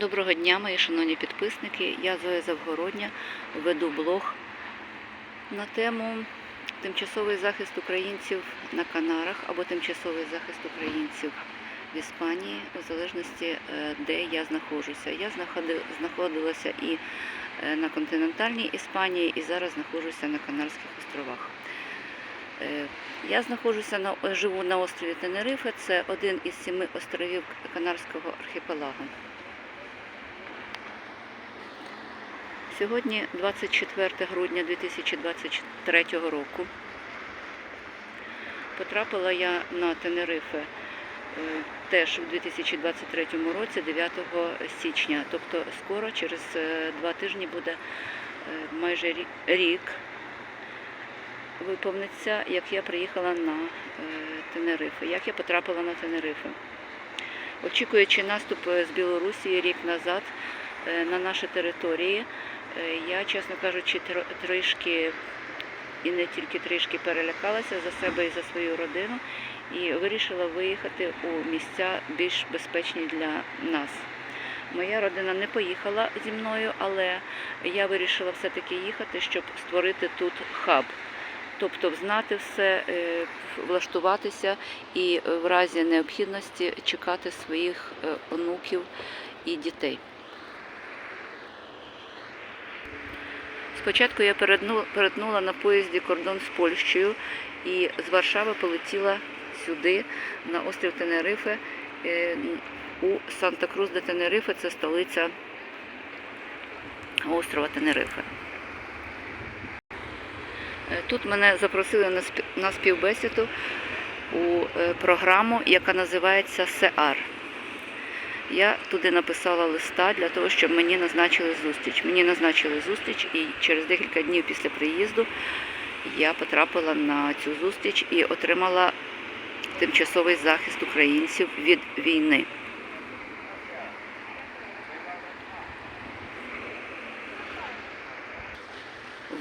Доброго дня, мої шановні підписники. Я Зоя Завгородня веду блог на тему тимчасовий захист українців на Канарах або тимчасовий захист українців в Іспанії, у залежності е, де я знаходжуся. Я знаходилася і е, на континентальній Іспанії, і зараз знаходжуся на Канарських островах. Е, Я знаходжуся на живу на острові Тенерифе. Це один із семи островів Канарського архіпелагу. Сьогодні 24 грудня 2023 року. Потрапила я на Тенерифе е, теж у 2023 році, 9 січня. Тобто скоро, через е, два тижні буде е, майже рі- рік виповниться, як я приїхала на Тенерифе, як я потрапила на Тенерифе. Очікуючи наступ з Білорусі рік назад на наші території, е, я, чесно кажучи, трішки і не тільки трішки перелякалася за себе і за свою родину і вирішила виїхати у місця більш безпечні для нас. Моя родина не поїхала зі мною, але я вирішила все-таки їхати, щоб створити тут хаб. Тобто знати все, е, влаштуватися і е, в разі необхідності чекати своїх е, онуків і дітей. Спочатку я перетну- перетнула на поїзді кордон з Польщею і з Варшави полетіла сюди, на острів Тенерифе, е, у Санта-Крус де Тенерифе, це столиця острова Тенерифе. Е, Тут мене запросили на співбесіду у е, програму, яка називається СЕАР. Я туди написала листа для того, щоб мені назначили зустріч. Мені назначили зустріч, і через декілька днів після приїзду я потрапила на цю зустріч і отримала тимчасовий захист українців від війни.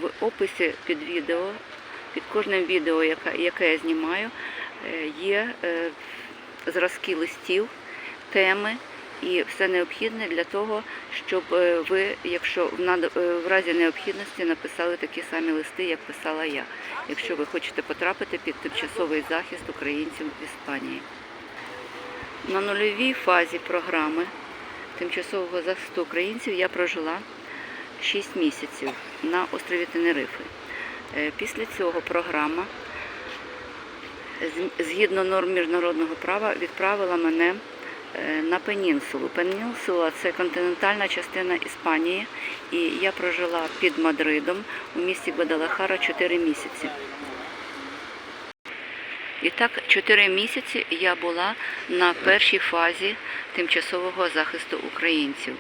В описі під відео, під кожним відео, яке, я знімаю, е, є е, зразки листів, теми і все необхідне для того, щоб е, ви, якщо е, в разі необхідності, написали такі самі листи, як писала я, якщо ви хочете потрапити під тимчасовий захист українців в Іспанії. На нульовій фазі програми тимчасового захисту українців я прожила 6 місяців на острові Тенерифи. Е, Після цього програма, згідно норм міжнародного права, відправила мене на Пенінсулу. Пенінсула це континентальна частина Іспанії, і я прожила під Мадридом у місті Гвадалахара 4 місяці. І так, 4 місяці я була на першій фазі тимчасового захисту українців.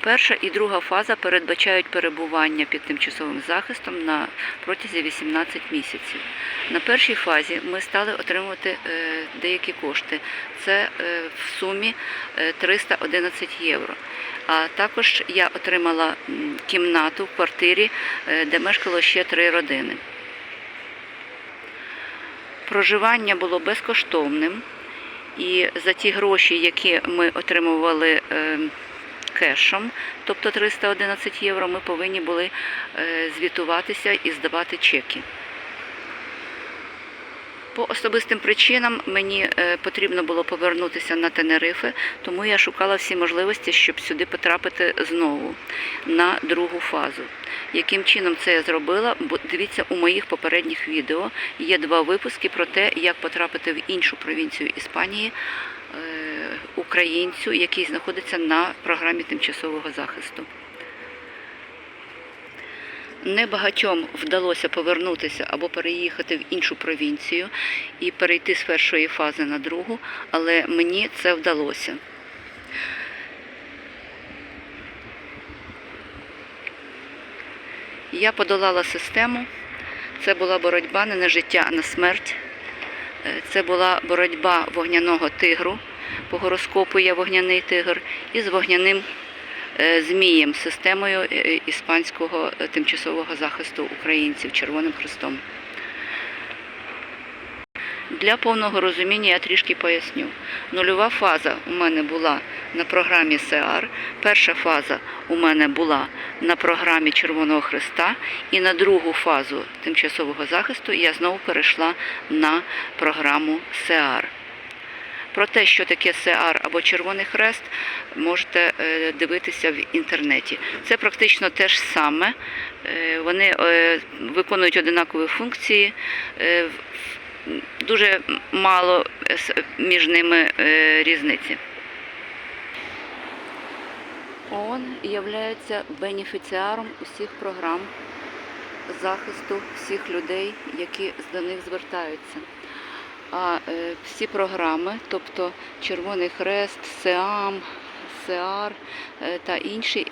Перша і друга фаза передбачають перебування під тимчасовим захистом на протязі 18 місяців. На першій фазі ми стали отримувати е, деякі кошти. Це е, в сумі е, 311 євро. А також я отримала кімнату в квартирі, е, де мешкало ще три родини. Проживання було безкоштовним, і за ті гроші, які ми отримували е, кешом, тобто 311 євро, ми повинні були е, звітуватися і здавати чеки. По особистим причинам мені е, потрібно було повернутися на Тенерифе, тому я шукала всі можливості, щоб сюди потрапити знову на другу фазу. Яким чином це я зробила? Дивіться у моїх попередніх відео. Є два випуски про те, як потрапити в іншу провінцію Іспанії українцю, який знаходиться на програмі тимчасового захисту. Небагатьом вдалося повернутися або переїхати в іншу провінцію і перейти з першої фази на другу, але мені це вдалося. Я подолала систему. Це була боротьба не на життя, а на смерть. Е, Це була боротьба вогняного тигру. По гороскопу є вогняний тигр із вогняним е, змієм, системою е, іспанського тимчасового захисту українців Червоним Христом. Для повного розуміння я трішки поясню. Нульова фаза у мене була на програмі СЕАР, перша фаза у мене була на програмі Червоного Христа, і на другу фазу тимчасового захисту я знову перейшла на програму СЕАР. Про те, що таке СЕАР або Червоний Хрест, можете е, дивитися в інтернеті. Це практично те ж саме. Е, Вони е, виконують одинакові функції. Дуже мало е, між ними е, різниці. ООН є бенефіціаром усіх програм захисту всіх людей, які до них звертаються. А е, всі програми, тобто Червоний Хрест, СЕАМ, СЕАР та інші,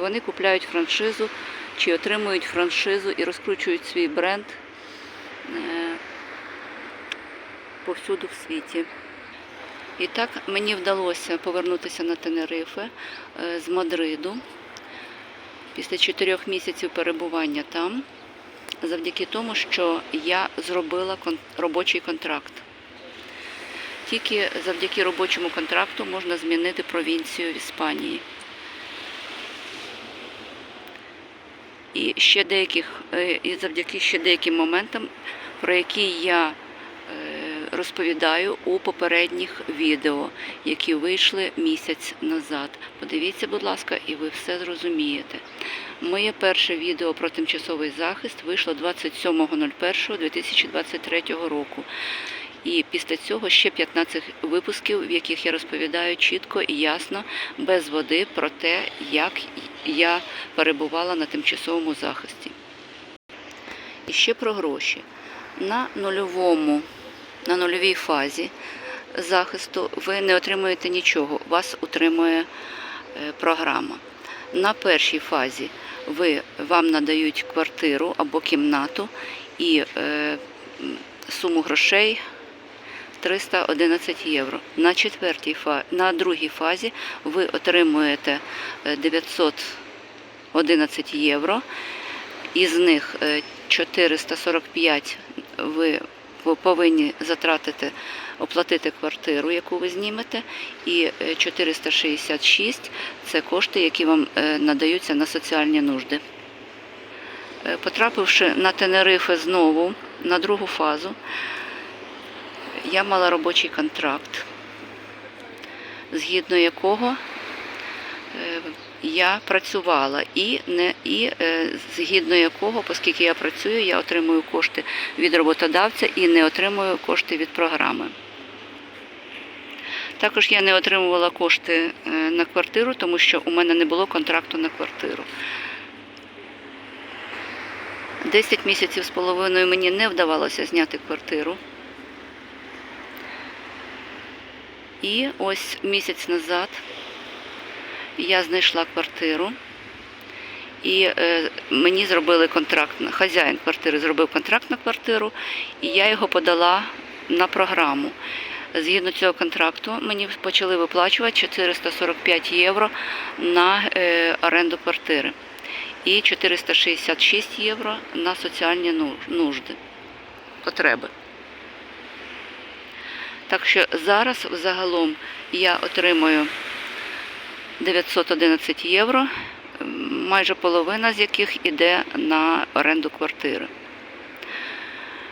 вони купляють франшизу чи отримують франшизу і розкручують свій бренд повсюду в світі. І так мені вдалося повернутися на Тенерифе е, з Мадриду після чотирьох місяців перебування там, завдяки тому, що я зробила робочий контракт. Тільки завдяки робочому контракту можна змінити провінцію в Іспанії. І ще деяких, е, і завдяки ще деяким моментам, про які я розповідаю у попередніх відео, які вийшли місяць назад. Подивіться, будь ласка, і ви все зрозумієте. Моє перше відео про тимчасовий захист вийшло 27.01.2023 року. І після цього ще 15 випусків, в яких я розповідаю чітко і ясно, без води про те, як я перебувала на тимчасовому захисті. І ще про гроші. На нульовому, на нульовій фазі захисту ви не отримуєте нічого, вас утримує е, програма. На першій фазі ви, вам надають квартиру або кімнату і е, суму грошей 311 євро. На четвертій фа... на другій фазі ви отримуєте е, 911 євро. Із них е, 445 ви по- повинні затратити, оплатити квартиру, яку ви знімете, і е, 466 це кошти, які вам е, надаються на соціальні нужди. Е, Потрапивши на Тенерифе знову на другу фазу, я мала робочий контракт, згідно якого е, я працювала і не і е, згідно якого, оскільки я працюю, я отримую кошти від роботодавця і не отримую кошти від програми. Також я не отримувала кошти е, на квартиру, тому що у мене не було контракту на квартиру. Десять місяців з половиною мені не вдавалося зняти квартиру. І ось місяць назад я знайшла квартиру, і е, мені зробили контракт, на- хазяїн квартири зробив контракт на квартиру, і я його подала на програму. Згідно цього контракту мені почали виплачувати 445 євро на е, оренду квартири і 466 євро на соціальні ну- нужди, потреби. Так що зараз взагалом я отримую 911 євро, майже половина з яких іде на оренду квартири.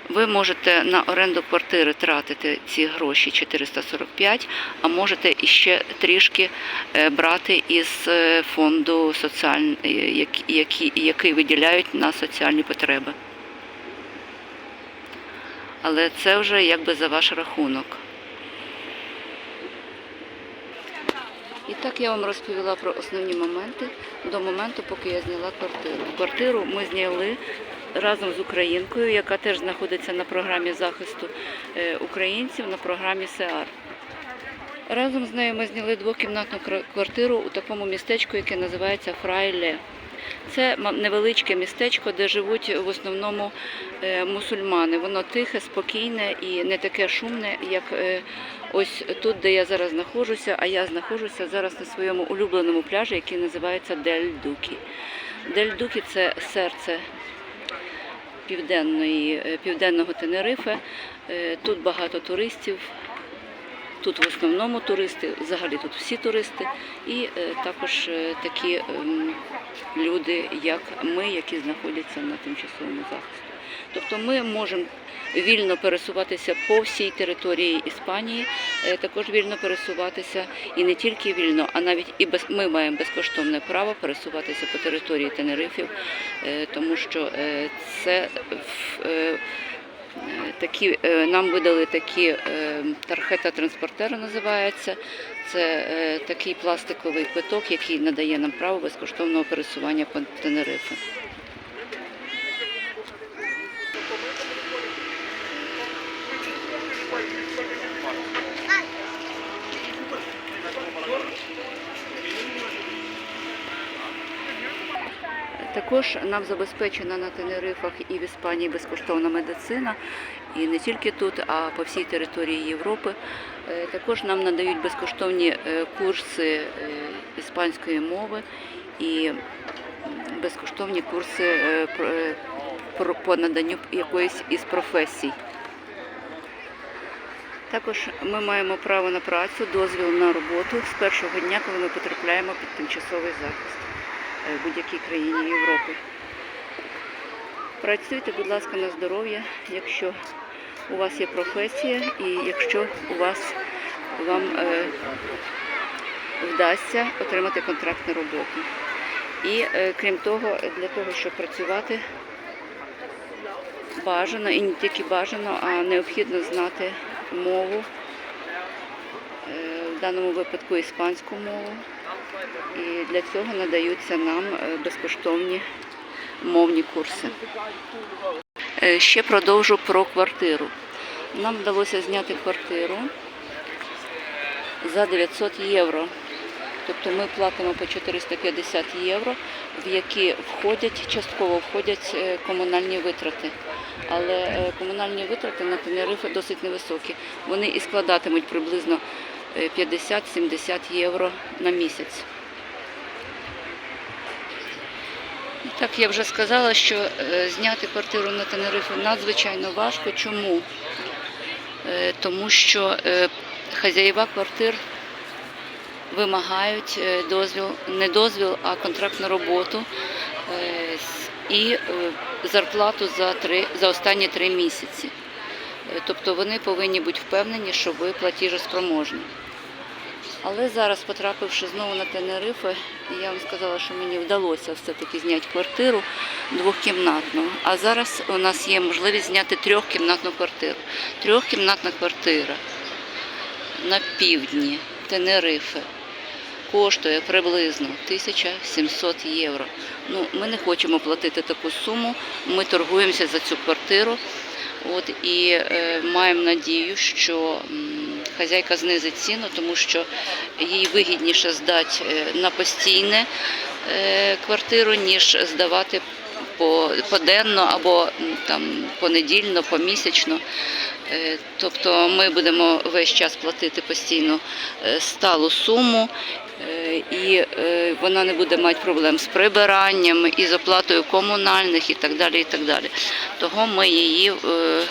Ви можете на оренду квартири тратити ці гроші 445, а можете іще трішки е, брати із е, фонду соціаль... е, які- який виділяють на соціальні потреби. Але це вже якби за ваш рахунок. І так я вам розповіла про основні моменти до моменту, поки я зняла квартиру. Квартиру ми зняли разом з українкою, яка теж знаходиться на програмі захисту е, українців на програмі СЕАР. Разом з нею ми зняли двокімнатну квартиру у такому містечку, яке називається Фрайле. Це невеличке містечко, де живуть в основному е, мусульмани. Воно тихе, спокійне і не таке шумне, як е, ось тут, де я зараз знаходжуся. А я знаходжуся зараз на своєму улюбленому пляжі, який називається Дель Дукі. Дель Дукі це серце південної, е, південного Тенерифе. Тут багато туристів. Тут в основному туристи, взагалі тут всі туристи, і е, також е, такі ем, люди, як ми, які знаходяться на тимчасовому захисті. Тобто ми можемо вільно пересуватися по всій території Іспанії, е, також вільно пересуватися і не тільки вільно, а навіть і без ми маємо безкоштовне право пересуватися по території Тенерифів, тому що це Такі е, нам видали такі е, тархета транспортера називається. Це е, такий пластиковий квиток, який надає нам право безкоштовного пересування по Тенерифе. Також нам забезпечена на Тенерифах і в Іспанії безкоштовна медицина, і не тільки тут, а по всій території Європи. Е, Також нам надають безкоштовні е, курси е, іспанської мови і безкоштовні курси по наданню якоїсь із професій. Також ми маємо право на працю, дозвіл на роботу з першого дня, коли ми потрапляємо під тимчасовий захист в будь-якій країні Європи. Працюйте, будь ласка, на здоров'я, якщо у вас є професія і якщо у вас вам е, вдасться отримати контракт на роботу. І е, крім того, для того, щоб працювати, бажано і не тільки бажано, а необхідно знати мову, е, в даному випадку іспанську мову. І для цього надаються нам е, безкоштовні мовні курси. Е, Ще продовжу про квартиру. Нам вдалося зняти квартиру за 900 євро. Тобто ми платимо по 450 євро, в які входять, частково входять е, комунальні витрати. Але комунальні витрати на Тенерифе досить невисокі. Вони і складатимуть приблизно 50-70 євро на місяць. Так, я вже сказала, що е, зняти квартиру на Тенерифе надзвичайно важко. Чому? Е, Тому що е, хазяїва квартир вимагають дозвіл, не дозвіл, а контракт на роботу і зарплату за, три, за останні три місяці. Тобто вони повинні бути впевнені, що ви платіжоспроможні. Але зараз, потрапивши знову на Тенерифе, я вам сказала, що мені вдалося все-таки зняти квартиру двохкімнатну. А зараз у нас є можливість зняти трьохкімнатну квартиру. Трьохкімнатна квартира на півдні Тенерифе коштує приблизно 1700 євро. Ну, ми не хочемо платити таку суму, ми торгуємося за цю квартиру. От, і е, маємо надію, що хазяйка знизить ціну, тому що їй вигідніше здати е, на постійне е, квартиру, ніж здавати по, поденно або там, понедільно, помісячно. Е, Тобто ми будемо весь час платити постійно е, сталу суму, і е, вона не буде мати проблем з прибиранням і з оплатою комунальних і так далі. І так далі. Того ми її е,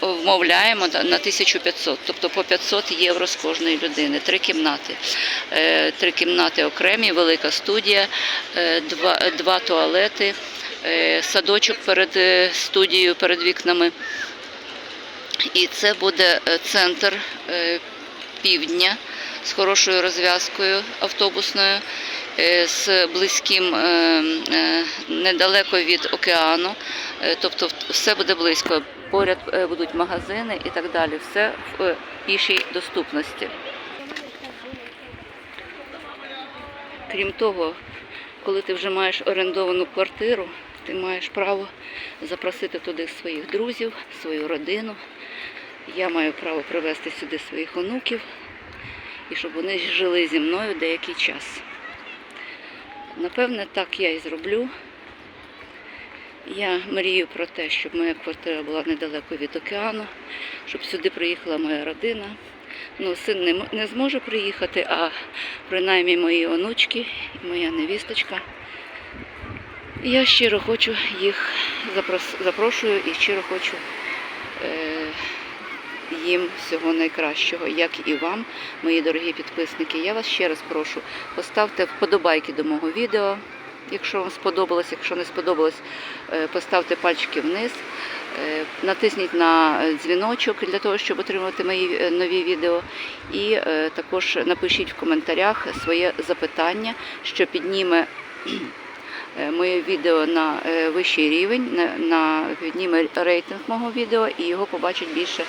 вмовляємо на на 1500, тобто по 500 євро з кожної людини. Три кімнати. Е, Три кімнати окремі, велика студія, е, два, два туалети, е, садочок перед е, студією, перед вікнами. І це буде е, центр е, півдня з хорошою розв'язкою автобусною, е, з близьким е, е, недалеко від океану. Тобто все буде близько. Поряд будуть магазини і так далі. Все в пішій доступності. Крім того, коли ти вже маєш орендовану квартиру, ти маєш право запросити туди своїх друзів, свою родину. Я маю право привезти сюди своїх онуків і щоб вони жили зі мною деякий час. Напевне, так я і зроблю. Я мрію про те, щоб моя квартира була недалеко від океану, щоб сюди приїхала моя родина. Ну, син не, не зможе приїхати, а принаймні мої онучки і моя невісточка. Я щиро хочу їх запрос- запрошую і щиро хочу е, їм всього найкращого, як і вам, мої дорогі підписники. Я вас ще раз прошу, поставте вподобайки до мого відео. Якщо вам сподобалось, якщо не сподобалось, е, поставте пальчики вниз, е, натисніть на дзвіночок для того, щоб отримувати мої е, нові відео. І також напишіть в коментарях своє запитання, що підніме моє відео на е, вищий рівень, на, підніме рейтинг мого відео і його побачить більше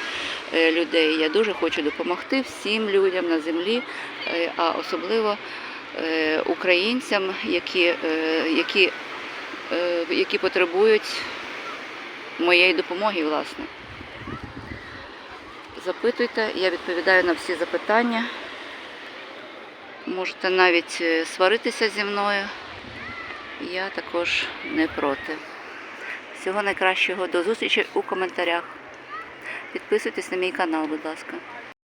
е, людей. Я дуже хочу допомогти всім людям на землі, е, а особливо е, українцям, які, е, які, е, які потребують моєї допомоги, власне. Запитуйте, я відповідаю на всі запитання. Можете навіть е, сваритися зі мною. Я також не проти. Всього найкращого. До зустрічі у коментарях. Підписуйтесь на мій канал, будь ласка.